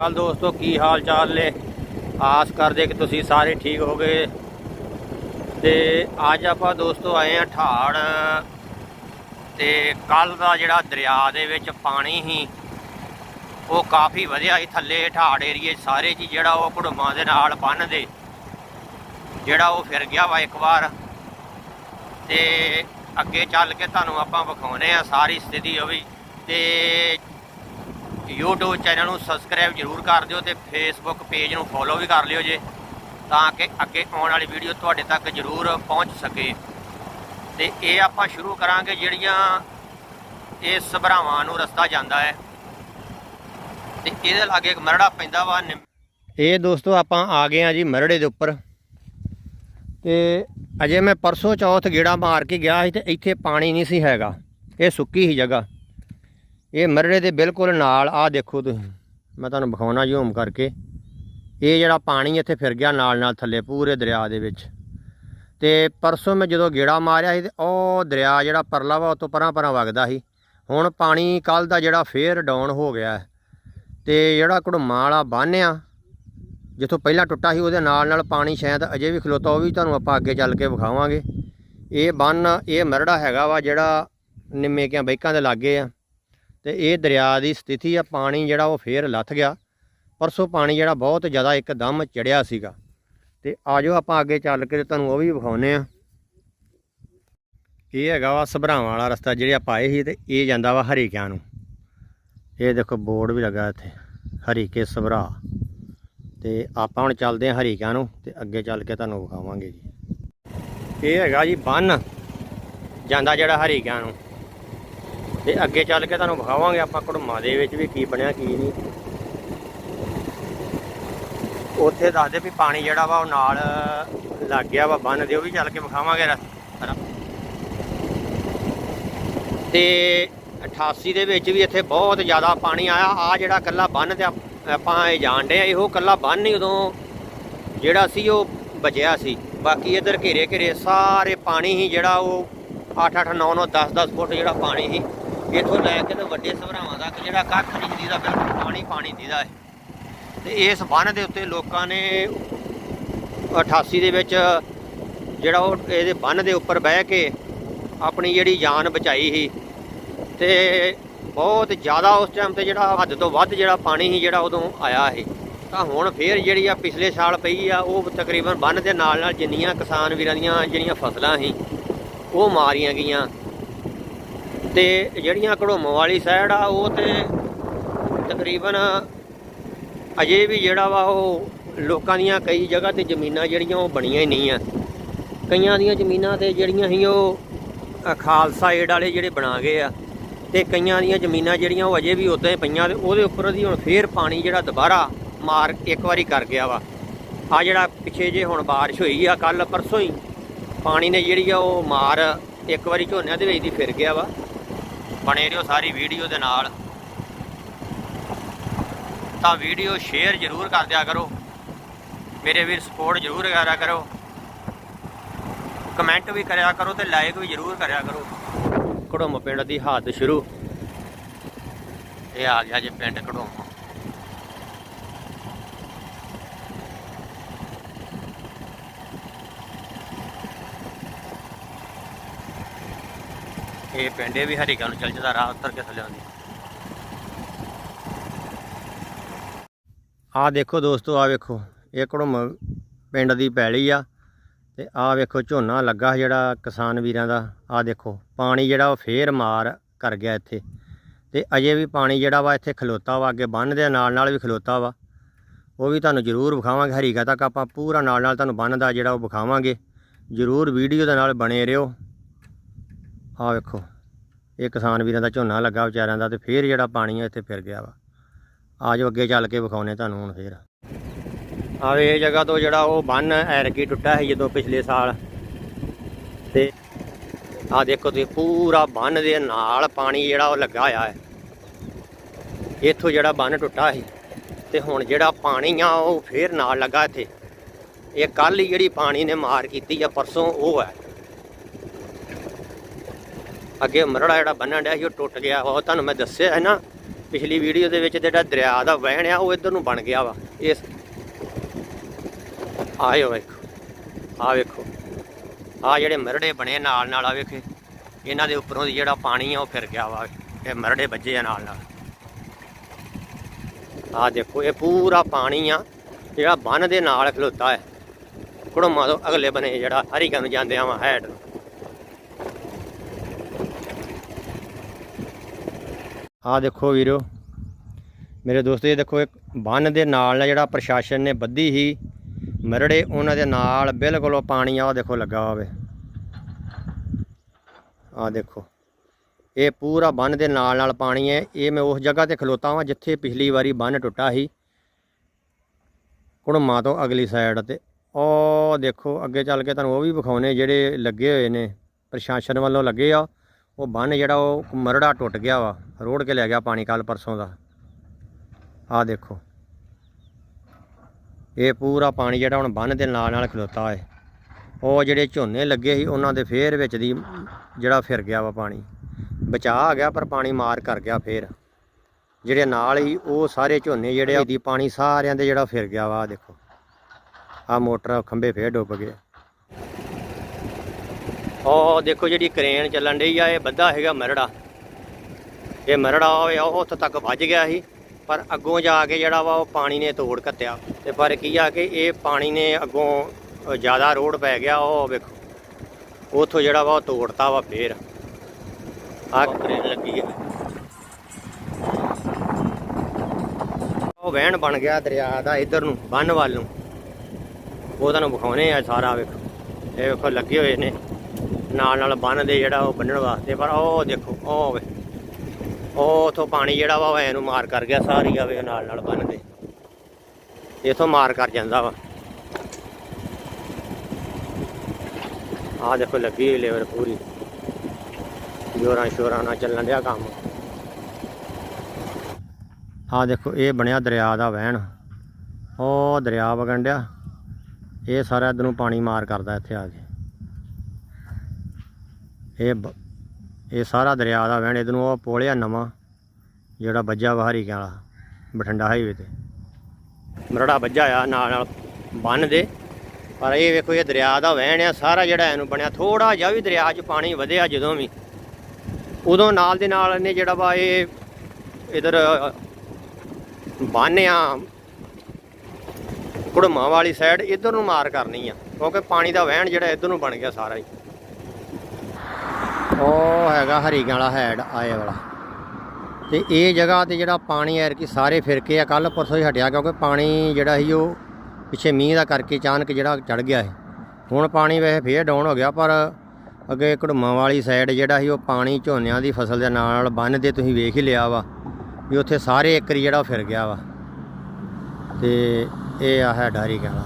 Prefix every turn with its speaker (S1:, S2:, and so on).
S1: ਹਾਲ ਦੋਸਤੋ, ਕੀ ਹਾਲ ਚਾਲ ਨੇ? ਆਸ ਕਰਦੇ ਕਿ ਤੁਸੀਂ ਸਾਰੇ ਠੀਕ ਹੋਗੇ ਤੇ ਅੱਜ ਆਪਾਂ ਦੋਸਤੋ ਆਏ ਆ ਠਾੜ। ਤੇ ਕੱਲ ਦਾ ਜਿਹੜਾ ਦਰਿਆ ਦੇ ਵਿੱਚ ਪਾਣੀ ਸੀ, ਉਹ ਕਾਫੀ ਵਧਿਆ ਸੀ ਥੱਲੇ ਠਾੜ ਏਰੀਏ ਸਾਰੇ ਜੀ ਜਿਹੜਾ ਉਹ ਘੁੜਮਾਂ ਦੇ ਨਾਲ ਬੰਨ ਜਿਹੜਾ ਉਹ ਫਿਰ ਗਿਆ ਵਾ ਇੱਕ ਵਾਰ। ਤੇ ਅੱਗੇ ਚੱਲ ਕੇ ਤੁਹਾਨੂੰ ਆਪਾਂ ਵਿਖਾਉਨੇ ਆ ਸਾਰੀ ਸਥਿਤੀ ਉਹ ਵੀ। ਤੇ YouTube ਚੈਨਲ ਨੂੰ ਸਬਸਕ੍ਰਾਈਬ ਜਰੂਰ ਕਰ ਦਿਓ ਤੇ Facebook ਪੇਜ ਨੂੰ ਫੋਲੋ ਵੀ ਕਰ ਲਿਓ ਜੇ, ਤਾਂ ਕਿ ਅੱਗੇ ਆਉਣ ਵਾਲੀ ਵੀਡੀਓ ਤੁਹਾਡੇ ਤੱਕ ਜਰੂਰ ਪਹੁੰਚ ਸਕੇ। ਤੇ ਇਹ ਆਪਾਂ ਸ਼ੁਰੂ ਕਰਾਂਗੇ ਜਿਹੜੀਆਂ ਇਹ ਸਭਰਾਵਾਂ ਨੂੰ ਰਸਤਾ ਜਾਂਦਾ ਹੈ। ਤੇ ਇਹਦੇ ਲਾਗੇ ਇੱਕ ਮਰੜਾ ਪੈਂਦਾ ਵਾ ਇਹ ਦੋਸਤੋ ਆਪਾਂ ਆ ਗਏ ਆ ਜੀ ਮਰੜੇ ਦੇ ਉੱਪਰ। ਤੇ ਅਜੇ ਮੈਂ ਪਰਸੋਂ ਚੌਥ ਗੇੜਾ ਮਾਰ ਕੇ ਗਿਆ ਸੀ ਤੇ ਇੱਥੇ ਪਾਣੀ ਨਹੀਂ ਸੀ ਹੈਗਾ, ਇਹ ਸੁੱਕੀ ਸੀ ਜਗ੍ਹਾ। ਇਹ ਮਰੜੇ ਦੇ ਬਿਲਕੁਲ ਨਾਲ ਆ ਦੇਖੋ ਤੁਸੀਂ। ਮੈਂ ਤੁਹਾਨੂੰ ਵਿਖਾਉਣਾ ਜ਼ੂਮ ਕਰਕੇ। ਇਹ ਜਿਹੜਾ ਪਾਣੀ ਇੱਥੇ ਫਿਰ ਗਿਆ ਨਾਲ ਨਾਲ ਥੱਲੇ, ਪੂਰੇ ਦਰਿਆ ਦੇ ਵਿੱਚ। ਤੇ ਪਰਸੋਂ ਮੈਂ ਜਦੋਂ ਗੇੜਾ ਮਾਰਿਆ ਸੀ ਤੇ ਉਹ ਦਰਿਆ ਜਿਹੜਾ ਪਰਲਾ ਵਾ, ਉਹ ਤੋਂ ਪਰਾਂ ਪਰਾਂ ਵਗਦਾ ਸੀ। ਹੁਣ ਪਾਣੀ ਕੱਲ ਦਾ ਜਿਹੜਾ ਫੇਰ ਡਾਊਨ ਹੋ ਗਿਆ। ਹੈ ਤੇ ਜਿਹੜਾ ਘੜੁੰਮਾਂ ਵਾਲਾ ਬੰਨ੍ਹ ਆ, ਜਿੱਥੋਂ ਪਹਿਲਾਂ ਟੁੱਟਾ ਸੀ, ਉਹਦੇ ਨਾਲ ਨਾਲ ਪਾਣੀ ਸ਼ਾਇਦ ਅਜੇ ਵੀ ਖਲੋਤਾ, ਉਹ ਵੀ ਤੁਹਾਨੂੰ ਆਪਾਂ ਅੱਗੇ ਚੱਲ ਕੇ ਵਿਖਾਵਾਂਗੇ। ਇਹ ਬੰਨ ਇਹ ਮਰੜਾ ਹੈਗਾ ਵਾ ਜਿਹੜਾ ਨਿੰਮੇ ਕਿਆਂ ਬੈਕਾਂ ਦੇ ਲਾਗੇ ਆ। ਤੇ ਇਹ ਦਰਿਆ ਦੀ ਸਥਿਤੀ ਆ, ਪਾਣੀ ਜਿਹੜਾ ਉਹ ਫੇਰ ਲੱਥ ਗਿਆ। ਪਰਸੋਂ ਪਾਣੀ ਜਿਹੜਾ ਬਹੁਤ ਜ਼ਿਆਦਾ ਇੱਕਦਮ ਚੜਿਆ ਸੀਗਾ। ਤੇ ਆਜੋ ਆਪਾਂ ਅੱਗੇ ਚੱਲ ਕੇ ਤੇ ਤੁਹਾਨੂੰ ਉਹ ਵੀ ਵਿਖਾਉਨੇ ਆ ਇਹ ਹੈਗਾ ਵਾ ਸਭਰਾਵਾਂ ਵਾਲਾ ਰਸਤਾ ਜਿਹੜੇ ਆਪਾਂ ਆਏ ਸੀ ਤੇ ਇਹ ਜਾਂਦਾ ਵਾ ਹਰੀਕਿਆਂ ਨੂੰ। ਇਹ ਦੇਖੋ ਬੋਰਡ ਵੀ ਲੱਗਾ ਇੱਥੇ, ਹਰੀਕੇ ਸਭਰਾ। ਤੇ ਆਪਾਂ ਹੁਣ ਚੱਲਦੇ ਹਾਂ ਹਰੀਕਿਆਂ ਨੂੰ ਤੇ ਅੱਗੇ ਚੱਲ ਕੇ ਤੁਹਾਨੂੰ ਵਿਖਾਵਾਂਗੇ ਜੀ। ਇਹ ਹੈਗਾ ਜੀ ਬੰਨ, ਜਾਂਦਾ ਜਿਹੜਾ ਹਰੀਕਿਆਂ ਨੂੰ। ਤੇ ਅੱਗੇ ਚੱਲ ਕੇ ਤੁਹਾਨੂੰ ਵਿਖਾਵਾਂਗੇ ਆਪਾਂ ਘੜਮਾ ਦੇ ਵਿੱਚ ਵੀ ਕੀ ਬਣਿਆ, ਕੀ ਨਹੀਂ। ਉੱਥੇ ਦੱਸਦੇ ਵੀ ਪਾਣੀ ਜਿਹੜਾ ਵਾ ਉਹ ਨਾਲ ਲੱਗ ਗਿਆ ਵਾ, ਬੰਨ ਦੇ ਉਹ ਵੀ ਚੱਲ ਕੇ ਵਿਖਾਵਾਂਗੇ ਰ- ਤੇ 88 ਦੇ ਵਿੱਚ ਵੀ ਇੱਥੇ ਬਹੁਤ ਜ਼ਿਆਦਾ ਪਾਣੀ ਆਇਆ। ਆ ਜਿਹੜਾ ਕੱਲਾ ਬੰਨ ਤੇ ਆਪਾਂ ਇਹ ਜਾਣਦੇ ਆ, ਇਹੋ ਕੱਲਾ ਬੰਨ ਹੀ ਉਦੋਂ ਜਿਹੜਾ ਸੀ ਉਹ ਬਚਿਆ ਸੀ। ਬਾਕੀ ਇਧਰ ਘੇਰੇ ਘੇਰੇ ਸਾਰੇ ਪਾਣੀ ਹੀ ਜਿਹੜਾ ਉਹ 8 8 9 9 10 10 ਫੁੱਟ ਜਿਹੜਾ ਪਾਣੀ ਸੀ। ਇੱਥੋਂ ਲੈ ਕੇ ਤੇ ਵੱਡੇ ਸਭਰਾਵਾਂ ਤੱਕ ਜਿਹੜਾ ਕੱਖ ਨਹੀਂ ਦੀਦਾ ਬਿਲਕੁਲ ਪਾਣੀ ਪਾਣੀ ਦੀਦਾ ਹੈ। ਤੇ ਇਸ ਬੰਨ ਦੇ ਉੱਤੇ ਲੋਕਾਂ ਨੇ 88 ਦੇ ਵਿੱਚ ਜਿਹੜਾ ਉਹ ਇਹਦੇ ਬੰਨ ਦੇ ਉੱਪਰ ਬਹਿ ਕੇ ਆਪਣੀ ਜਿਹੜੀ ਜਾਨ ਬਚਾਈ ਸੀ ਤੇ ਬਹੁਤ ਜ਼ਿਆਦਾ ਉਸ ਟਾਈਮ ਤੇ ਜਿਹੜਾ ਹੱਦ ਤੋਂ ਵੱਧ ਜਿਹੜਾ ਪਾਣੀ ਸੀ ਜਿਹੜਾ ਉਦੋਂ ਆਇਆ ਸੀ। ਤਾਂ ਹੁਣ ਫੇਰ ਜਿਹੜੀ ਆ ਪਿਛਲੇ ਸਾਲ ਪਈ ਆ, ਉਹ ਤਕਰੀਬਨ ਬੰਨ ਦੇ ਨਾਲ ਨਾਲ ਜਿੰਨੀਆਂ ਕਿਸਾਨ ਵੀਰਾਂ ਦੀਆਂ ਜਿਹੜੀਆਂ ਫਸਲਾਂ ਸੀ, ਉਹ ਮਾਰੀਆਂ ਗਈਆਂ। ਤੇ ਜਿਹੜੀਆਂ ਘੜੋਮੋ ਵਾਲੀ ਸਾਈਡ ਆ, ਉਹ ਤੇ ਤਕਰੀਬਨ ਅਜੇ ਵੀ ਜਿਹੜਾ ਵਾ ਉਹ ਲੋਕਾਂ ਦੀਆਂ ਕਈ ਜਗ੍ਹਾ ਤੇ ਜ਼ਮੀਨਾਂ ਜਿਹੜੀਆਂ ਉਹ ਬਣੀਆਂ ਹੀ ਨਹੀਂ ਆ। ਕਈਆਂ ਦੀਆਂ ਜ਼ਮੀਨਾਂ ਤੇ ਜਿਹੜੀਆਂ ਸੀ ਉਹ ਖਾਲਸਾ ਏਡ ਵਾਲੇ ਜਿਹੜੇ ਬਣਾ ਗਏ ਆ ਤੇ ਕਈਆਂ ਦੀਆਂ ਜ਼ਮੀਨਾਂ ਜਿਹੜੀਆਂ ਉਹ ਅਜੇ ਵੀ ਉਦਾਂ ਹੀ ਪਈਆਂ ਤੇ ਉਹਦੇ ਉੱਪਰ ਦੀ ਹੁਣ ਫੇਰ ਪਾਣੀ ਜਿਹੜਾ ਦੁਬਾਰਾ ਮਾਰ ਇੱਕ ਵਾਰੀ ਕਰ ਗਿਆ ਵਾ। ਆ ਜਿਹੜਾ ਪਿੱਛੇ ਜੇ ਹੁਣ ਬਾਰਿਸ਼ ਹੋਈ ਆ ਕੱਲ ਪਰਸੋਂ ਹੀ, ਪਾਣੀ ਨੇ ਜਿਹੜੀ ਆ ਉਹ ਮਾਰ ਇੱਕ ਵਾਰੀ ਝੋਨਿਆਂ ਦੇ ਵਿੱਚ ਦੀ ਫਿਰ ਗਿਆ ਵਾ। ਬਣੇ ਰਹੋ ਸਾਰੀ ਵੀਡੀਓ ਦੇ ਨਾਲ। ਤਾਂ ਵੀਡੀਓ ਸ਼ੇਅਰ ਜ਼ਰੂਰ ਕਰ ਦਿਆ ਕਰੋ। ਮੇਰੇ ਵੀਰ ਸਪੋਰਟ ਜ਼ਰੂਰ ਕਰਿਆ ਕਰੋ। ਕਮੈਂਟ ਵੀ ਕਰਿਆ ਕਰੋ ਤੇ ਲਾਈਕ ਵੀ ਜ਼ਰੂਰ ਕਰਿਆ ਕਰੋ। ਘੜੋਮ ਪਿੰਡ ਦੀ ਹੱਦ ਸ਼ੁਰੂ। ਇਹ ਆ ਗਿਆ ਜੀ ਪਿੰਡ ਘੜੋਮ। ਇਹ ਪਿੰਡੇ ਵੀ ਹਰੀਕਾ ਨੂੰ ਚੱਲ ਜਾਂਦਾ, ਰਾਹ ਉੱਤਰ ਕੇ ਥੱਲੇ ਆਉਂਦੀ। ਆ ਦੇਖੋ ਦੋਸਤੋ ਆ ਵੇਖੋ, ਇਹ ਘੜਮ ਪਿੰਡ ਦੀ ਪੈਲੀ ਆ ਤੇ ਆ ਵੇਖੋ ਝੋਨਾ ਲੱਗਾ ਜਿਹੜਾ ਕਿਸਾਨ ਵੀਰਾਂ ਦਾ। ਆ ਦੇਖੋ, ਪਾਣੀ ਜਿਹੜਾ ਉਹ ਫੇਰ ਮਾਰ ਕਰ ਗਿਆ ਇੱਥੇ ਤੇ ਅਜੇ ਵੀ ਪਾਣੀ ਜਿਹੜਾ ਵਾ ਇੱਥੇ ਖਲੋਤਾ ਵਾ, ਅੱਗੇ ਬੰਨ ਦੇ ਨਾਲ ਨਾਲ ਵੀ ਖਲੋਤਾ ਵਾ। ਉਹ ਵੀ ਤੁਹਾਨੂੰ ਜ਼ਰੂਰ ਵਿਖਾਵਾਂਗੇ ਹਰੀਕਾ ਤੱਕ ਆਪਾਂ ਪੂਰਾ ਨਾਲ ਨਾਲ ਤੁਹਾਨੂੰ ਬੰਨ ਦਾ ਜਿਹੜਾ ਉਹ ਵਿਖਾਵਾਂਗੇ। ਜ਼ਰੂਰ ਵੀਡੀਓ ਦੇ ਨਾਲ ਬਣੇ ਰਹੋ। ਆ ਵੇਖੋ, ਇਹ ਕਿਸਾਨ ਵੀਰਾਂ ਦਾ ਝੋਨਾ ਲੱਗਾ ਵਿਚਾਰਿਆਂ ਦਾ ਤੇ ਫੇਰ ਜਿਹੜਾ ਪਾਣੀ ਆ ਇੱਥੇ ਫਿਰ ਗਿਆ ਵਾ। ਆਜੋ ਅੱਗੇ ਚੱਲ ਕੇ ਵਿਖਾਉਨੇ ਤੁਹਾਨੂੰ ਹੁਣ ਫੇਰ। ਆਵੇ ਇਹ ਜਗ੍ਹਾ ਤੋਂ ਜਿਹੜਾ ਉਹ ਬੰਨ ਐਰਕੀ ਟੁੱਟਾ ਸੀ ਜਦੋਂ ਪਿਛਲੇ ਸਾਲ। ਤੇ ਆ ਦੇਖੋ ਤੁਸੀਂ, ਪੂਰਾ ਬੰਨ ਦੇ ਨਾਲ ਪਾਣੀ ਜਿਹੜਾ ਉਹ ਲੱਗਾ ਹੋਇਆ ਹੈ। ਇੱਥੋਂ ਜਿਹੜਾ ਬੰਨ ਟੁੱਟਾ ਸੀ ਤੇ ਹੁਣ ਜਿਹੜਾ ਪਾਣੀ ਆ ਉਹ ਫੇਰ ਨਾਲ ਲੱਗਾ ਇੱਥੇ। ਇਹ ਕੱਲ ਹੀ ਜਿਹੜੀ ਪਾਣੀ ਨੇ ਮਾਰ ਕੀਤੀ ਆ, ਪਰਸੋਂ ਉਹ ਹੈ। ਅੱਗੇ ਮਰੜਾ ਜਿਹੜਾ ਬੰਨਣ ਡਿਆ ਸੀ, ਉਹ ਟੁੱਟ ਗਿਆ। ਉਹ ਤੁਹਾਨੂੰ ਮੈਂ ਦੱਸਿਆ ਹੈ ਨਾ, ਪਿਛਲੀ ਵੀਡੀਓ ਦੇ ਵਿੱਚ ਜਿਹੜਾ ਦਰਿਆ ਦਾ ਵਹਿਣ ਆ, ਉਹ ਇੱਧਰ ਨੂੰ ਬਣ ਗਿਆ ਵਾ। ਇਸ ਆਇਓ ਵੇਖੋ ਆ ਵੇਖੋ। ਆ ਜਿਹੜੇ ਮਰੜੇ ਬਣੇ ਨਾਲ ਨਾਲ ਆ ਵੇਖੇ। ਇਹਨਾਂ ਦੇ ਉੱਪਰੋਂ ਦੀ ਜਿਹੜਾ ਪਾਣੀ ਆ, ਉਹ ਫਿਰ ਗਿਆ ਵਾ। ਇਹ ਮਰੜੇ ਵੱਜੇ ਆ ਨਾਲ ਨਾਲ। ਆ ਦੇਖੋ, ਇਹ ਪੂਰਾ ਪਾਣੀ ਆ, ਜਿਹੜਾ ਬੰਨ ਦੇ ਨਾਲ ਖਲੋਤਾ ਹੈ। ਕੁੜਮਾ ਤੋਂ ਅਗਲੇ ਬਨੇ ਜਿਹੜਾ ਹਰੀਕਾ ਨੂੰ ਜਾਂਦੇ ਆਵਾਂ ਹੈਡ ਨੂੰ। ਆਹ ਦੇਖੋ ਵੀਰੋ। ਮੇਰੇ ਦੋਸਤੋ, ਇਹ ਦੇਖੋ, ਇੱਕ ਬੰਨ ਦੇ ਨਾਲ ਨਾਲ ਜਿਹੜਾ ਪ੍ਰਸ਼ਾਸਨ ਨੇ ਬੱਧੀ ਸੀ, ਮਰੜੇ ਉਹਨਾਂ ਦੇ ਨਾਲ ਬਿਲਕੁਲ ਉਹ ਪਾਣੀ ਆ, ਉਹ ਦੇਖੋ ਲੱਗਾ ਹੋਵੇ। ਆ ਦੇਖੋ, ਇਹ ਪੂਰਾ ਬੰਨ ਦੇ ਨਾਲ ਨਾਲ ਪਾਣੀ ਹੈ। ਇਹ ਮੈਂ ਉਸ ਜਗ੍ਹਾ ਤੇ ਖਲੋਤਾ ਹਾਂ ਜਿੱਥੇ ਪਿਛਲੀ ਵਾਰੀ ਬੰਨ ਟੁੱਟਾ ਸੀ, ਕੁੜਮਾ ਤੋਂ ਅਗਲੀ ਸਾਈਡ ਤੇ। ਉਹ ਦੇਖੋ, ਅੱਗੇ ਚੱਲ ਕੇ ਤੁਹਾਨੂੰ ਉਹ ਵੀ ਵਿਖਾਉਨੇ ਜਿਹੜੇ ਲੱਗੇ ਹੋਏ ਨੇ, ਪ੍ਰਸ਼ਾਸਨ ਵੱਲੋਂ ਲੱਗੇ ਆ। ਉਹ ਬੰਨ ਜਿਹੜਾ ਉਹ ਮਰੜਾ ਟੁੱਟ ਗਿਆ ਵਾ, ਰੋੜ ਕੇ ਲੈ ਗਿਆ ਪਾਣੀ ਕੱਲ ਪਰਸੋਂ ਦਾ। ਆਹ ਦੇਖੋ। ਇਹ ਪੂਰਾ ਪਾਣੀ ਜਿਹੜਾ ਹੁਣ ਬੰਨ ਦੇ ਨਾਲ ਨਾਲ ਖਲੋਤਾ ਹੈ ਉਹ ਜਿਹੜੇ ਝੋਨੇ ਲੱਗੇ ਸੀ, ਉਹਨਾਂ ਦੇ ਫੇਰ ਵਿੱਚ ਦੀ ਜਿਹੜਾ ਫਿਰ ਗਿਆ ਵਾ ਪਾਣੀ। ਬਚਾ ਆ ਗਿਆ, ਪਰ ਪਾਣੀ ਮਾਰ ਕਰ ਗਿਆ ਫੇਰ। ਜਿਹੜੇ ਨਾਲ ਹੀ ਉਹ ਸਾਰੇ ਝੋਨੇ ਜਿਹੜੇ ਦੀ ਪਾਣੀ ਸਾਰਿਆਂ ਦੇ ਜਿਹੜਾ ਫਿਰ ਗਿਆ ਵਾ, ਆਹ ਦੇਖੋ। ਆ ਮੋਟਰ ਖੰਭੇ ਫੇਰ ਡੁੱਬ ਗਏ। ਉਹ ਦੇਖੋ ਜਿਹੜੀ ਕ੍ਰੇਨ ਚੱਲਣ ਡਈ ਆ ਇਹ ਬੱਧਾ ਹੈਗਾ ਮਰੜਾ। ਇਹ ਮਰੜਾ ਹੋਇਆ ਉਹ ਉੱਥੇ ਤੱਕ ਵੱਜ ਗਿਆ ਸੀ ਪਰ ਅੱਗੋਂ ਜਾ ਕੇ ਜਿਹੜਾ ਵਾ ਉਹ ਪਾਣੀ ਨੇ ਤੋੜ ਕੱਤਿਆ। ਤੇ ਪਰ ਕੀ ਆ ਕਿ ਇਹ ਪਾਣੀ ਨੇ ਅੱਗੋਂ ਜ਼ਿਆਦਾ ਰੋਡ ਪੈ ਗਿਆ ਉਹ ਵੇਖੋ। ਉਥੋਂ ਜਿਹੜਾ ਵਾ ਉਹ ਤੋੜਤਾ ਵਾ ਫੇਰ। ਆ ਕ੍ਰੇਨ ਲੱਗੀ ਹੈ ਉਹ ਵਹਿਣ ਬਣ ਗਿਆ ਦਰਿਆ ਦਾ ਇਧਰ ਨੂੰ ਬੰਨ ਵੱਲ ਨੂੰ। ਉਹ ਤੁਹਾਨੂੰ ਵਿਖਾਉਣੇ ਆ ਸਾਰਾ ਵੇਖੋ। ਇਹ ਵੇਖੋ ਲੱਗੇ ਹੋਏ ਨੇ। ਨਾਲ ਨਾਲ ਬੰਨ ਜਿਹੜਾ ਉਹ ਬੰਨਣ ਵਾਸਤੇ, ਪਰ ਉਹ ਦੇਖੋ, ਉਹ ਵੇ, ਉਹ ਉਥੋਂ ਪਾਣੀ ਜਿਹੜਾ ਵਾ ਉਹ ਐ ਨੂੰ ਮਾਰ ਕਰ ਗਿਆ, ਸਾਰੀ ਆਵੇ ਨਾਲ ਨਾਲ ਬੰਨ ਦੇ। ਇਥੋਂ ਮਾਰ ਕਰ ਜਾਂਦਾ ਵਾ। ਆਹ ਦੇਖੋ ਲੱਗੀ ਹੋਈ ਲੇਬਰ ਪੂਰੀ। ਜੋਰਾਂ ਸ਼ੋਰਾਂ ਨਾਲ ਚੱਲਣ ਡਿਆ ਕੰਮ। ਆਹ ਦੇਖੋ, ਇਹ ਬਣਿਆ ਦਰਿਆ ਦਾ ਵਹਿਣ। ਉਹ ਦਰਿਆ ਵਗਣ ਡਿਆ। ਇਹ ਸਾਰਾ ਇੱਧਰ ਨੂੰ ਪਾਣੀ ਮਾਰ ਕਰਦਾ ਇੱਥੇ ਆ ਕੇ। ਇਹ ਬ- ਇਹ ਸਾਰਾ ਦਰਿਆ ਦਾ ਵਹਿਣ ਇੱਧਰ ਨੂੰ ਉਹ ਪੋਲਿਆ ਨਵਾਂ, ਜਿਹੜਾ ਵੱਜਾ ਵਾਹਰੀ ਵਾਲਾ, ਬਠਿੰਡਾ ਹਾਈਵੇ ਤੇ। ਮਰੜਾ ਵੱਜਾ ਆ, ਨਾਲ ਨਾਲ ਬੰਨ ਦੇ। ਪਰ ਇਹ ਵੇਖੋ, ਇਹ ਦਰਿਆ ਦਾ ਵਹਿਣ ਆ, ਸਾਰਾ ਜਿਹੜਾ ਇਹਨੂੰ ਬਣਿਆ ਥੋੜਾ ਜਿਹਾ ਵੀ ਦਰਿਆ 'ਚ ਪਾਣੀ ਵਧਿਆ ਜਦੋਂ ਵੀ। ਉਦੋਂ ਨਾਲ ਦੇ ਨਾਲ ਇਹਨੇ ਜਿਹੜਾ ਵਾ, ਇਹ ਇਧਰ ਬੰਨਿਆ ਕੁੜਮਾ ਵਾਲੀ ਸਾਈਡ ਇਧਰ ਨੂੰ ਮਾਰ ਕਰਨੀ ਆ, ਕਿਉਂਕਿ ਪਾਣੀ ਦਾ ਵਹਿਣ ਜਿਹੜਾ ਇਧਰ ਨੂੰ ਬਣ ਗਿਆ ਸਾਰਾ ਹੀ। ਉਹ ਹੈਗਾ ਹਰੀਕਾਂ ਵਾਲਾ ਹੈਡ, ਆਏ ਵਾਲਾ। ਤੇ ਇਹ ਜਗ੍ਹਾ ਤੇ ਜਿਹੜਾ ਪਾਣੀ ਐਰ ਕੀ ਸਾਰੇ ਫਿਰ ਕੇ ਆ ਕੱਲ ਪਰਸੋਂ ਹੀ ਹਟਿਆ ਕਿਉਂਕਿ ਪਾਣੀ ਜਿਹੜਾ ਸੀ ਉਹ ਪਿੱਛੇ ਮੀਂਹ ਦਾ ਕਰਕੇ ਅਚਾਨਕ ਜਿਹੜਾ ਚੜ ਗਿਆ ਹੈ ਹੁਣ ਪਾਣੀ ਵੈਸੇ ਫੇਰ ਡਾਊਨ ਹੋ ਗਿਆ, ਪਰ ਅੱਗੇ ਘੜੂਮਾ ਵਾਲੀ ਸਾਈਡ ਜਿਹੜਾ ਸੀ ਉਹ ਪਾਣੀ ਝੋਨਿਆਂ ਦੀ ਫਸਲ ਦੇ ਨਾਲ ਨਾਲ ਬੰਨ ਦੇ ਤੁਸੀਂ ਵੇਖ ਹੀ ਲਿਆ ਵਾ ਵੀ ਉੱਥੇ ਸਾਰੇ ਏਕਰੀ ਜਿਹੜਾ ਉਹ ਫਿਰ ਗਿਆ ਵਾ। ਤੇ ਇਹ ਆ ਹੈ ਡਾਰੀ ਕਹਿੰਦਾ